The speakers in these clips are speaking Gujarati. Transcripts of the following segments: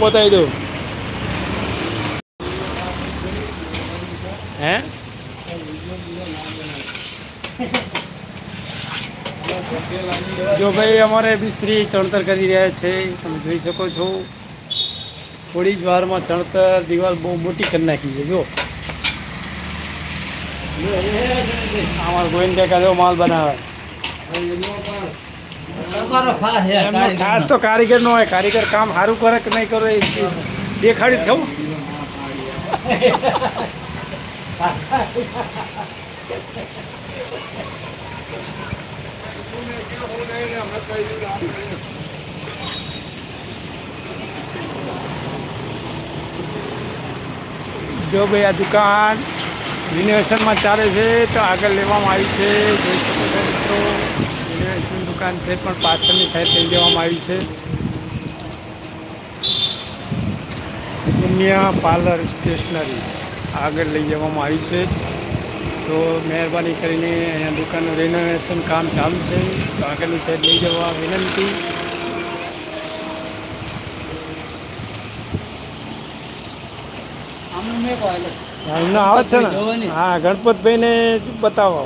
બતાવી દઉં. હે? જો ભાઈ અમારે મિસ્ત્રી ચણતર કરી રહ્યા છે, તમે જોઈ શકો છો. થોડી જ વારમાં ચણતર દિવાલ બહુ મોટી કરી નાખી છે, જો. અમારા ગોવિંદ કાકા માલ બનાવે. ખાસ તો કારીગર નો હોય કારીગર કામ સારું કરે કે નહીં કરે દેખાડી જ થવું જો ભાઈ આ દુકાન રિનોવેશનમાં ચાલે છે તો આગળ લેવામાં આવી છે. જોઈ શકો છો મિત્રો. દુકાન છે પણ પાછળની સાઈડ લઈ દેવામાં આવી છે. પુણ્ય પાર્લર સ્ટેશનરી આગળ લઈ જવામાં આવી છે. તો મહેરબાની કરીને અહીંયા દુકાનનું રિનોવેશન કામ ચાલુ છે. તો આગળની સાઈડ લઈ જવા વિનંતી. હા, એમનો આવે છે ને? હા ગણપતભાઈને બતાવો.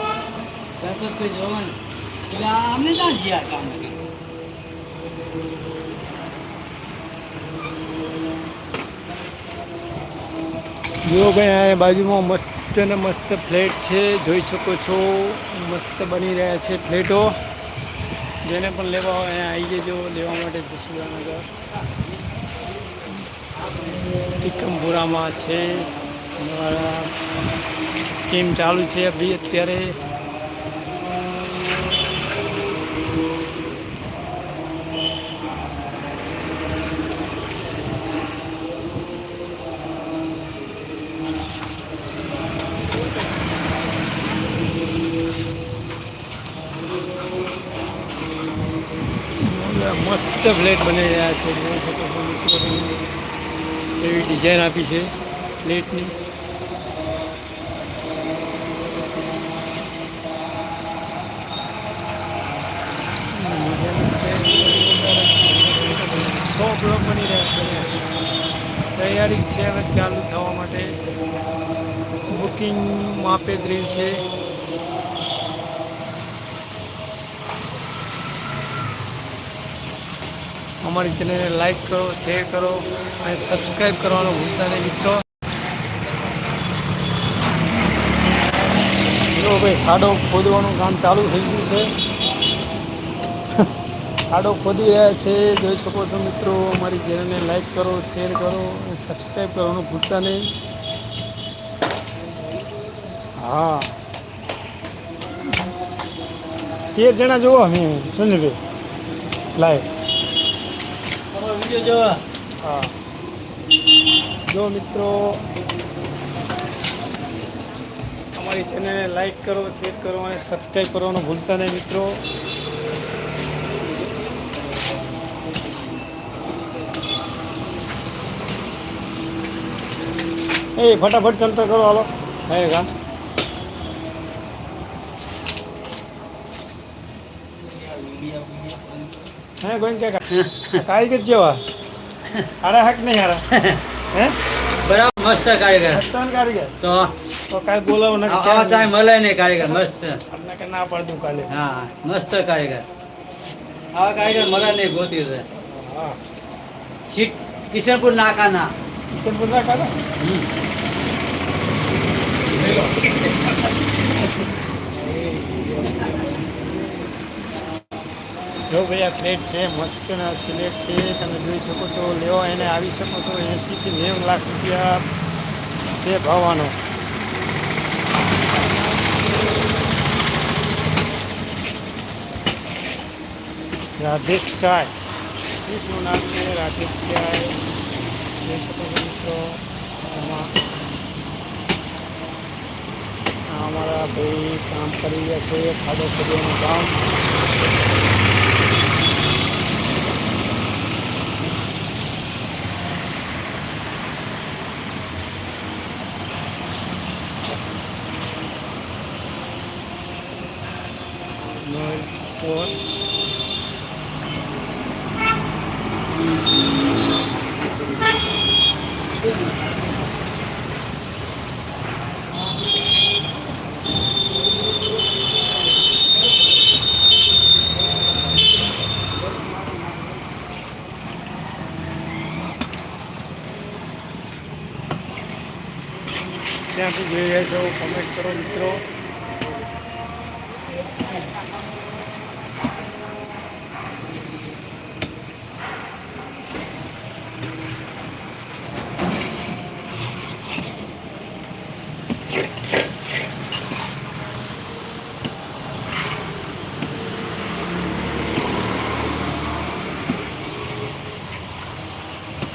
જુઓ ભાઈ, આ બાજુમાં મસ્ત ને મસ્ત ફ્લેટ છે. જોઈ શકો છો, મસ્ત બની રહ્યા છે ફ્લેટો. જેને પણ લેવા હોય અહીંયા આવી જજો, લેવા માટે જસુરાનગર ટીકમપુરામાં છે. અમારા સ્કીમ ચાલુ છે અભી અત્યારે. મસ્ત ફ્લેટ બની રહ્યા છે. એવી ડિઝાઇન આપી છે ફ્લેટની. છ બ્લોક બની રહ્યા છે. તૈયારી છે ચાલુ થવા માટે. બુકિંગ માપે જ છે. અમારી ચેનલને લાઈક કરો, શેર કરો અને સબસ્ક્રાઈબ કરવાનું ભૂલતા નહીં, મિત્રો. જો ભાઈ, ખાડો ખોદવાનું કામ ચાલુ થઈ ગયું છે. ખાડો ખોદી રહ્યા છે. જોઈ શકો છો મિત્રો, અમારી ચેનલને લાઈક કરો, શેર કરો અને સબસ્ક્રાઈબ કરવાનું ભૂલતા નહીં. હા. તેર જણા જુઓ અમે, સુનિલભાઈ. લાઈવ હા. જો મિત્રો અમારી ચેનલને લાઈક કરો શેર કરો અને સબસ્ક્રાઈબ કરવાનું ભૂલતા નહીં મિત્રો. એ ફટાફટ ચલતો કરો હાલો. હે કા હે ગોઈન કે કારીગર જેવા? હારા હાક નહીં હારા? હે? બરાબર મસ્ત કારીગર. હસ્તન કારીગર? તો? તો કાલ બોલાવો ને આ ચાય મળે ને કારીગર મસ્ત. આપણે કે ના પડતું કાલે. હા મસ્ત કારીગર. આવા કારીગર મળે નહીં ગોતી છે હા. સીટ કિશનપુર નાકાના. કિશનપુર ના કાકા હમ. જો ભાઈ આ ફ્લેટ છે, મસ્ત ના ફ્લેટ છે, તમે જોઈ શકો છો, લેવા એને આવી શકો છો એંશીથી નેવું લાખ રૂપિયા છે ભાવવાનો. રાધેશ કાય. ફ્લેટનું નામ છે રાધેશ કાય? જોઈ શકો છો મિત્રો એમાં આ અમારા ભાઈ કામ કરી રહ્યા છે ખાડો ખોદવાનું કામ. nine, four. ત્યાંથી જોઈ રહ્યા છો કમેન્ટ કરો મિત્રો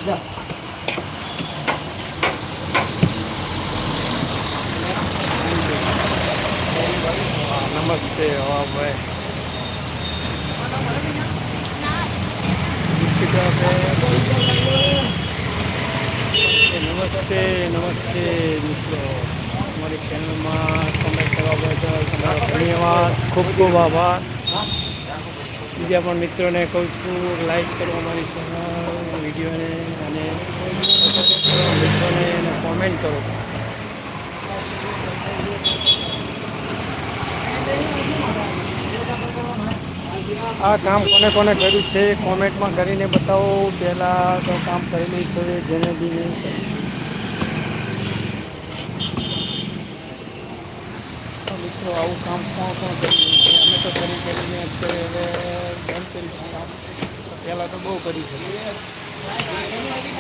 હા, નમસ્તે ભાઈ. નમસ્તે નમસ્તે મિત્રો. અમારી ચેનલમાં કોમેન્ટ કરવા બદલ તમારો ધન્યવાદ, ખૂબ ખૂબ આભાર. બીજા પણ મિત્રોને કહું છું લાઈક કરો અમારી ચેનલ વિડીયોને, અને મિત્રોને કોમેન્ટ કરો. આ કામ કોને કોને કર્યું છે? કોમેન્ટમાં કરીને બતાવો. પહેલાં તો કામ કરેલું છે જેને બી નહીં મિત્રો, આવું કામ કોણ કોણ કર્યું છે? અમે તો કરી કરીને અત્યારે હવે બંધ કરી છે કામ પહેલાં તો બહુ કરી છે.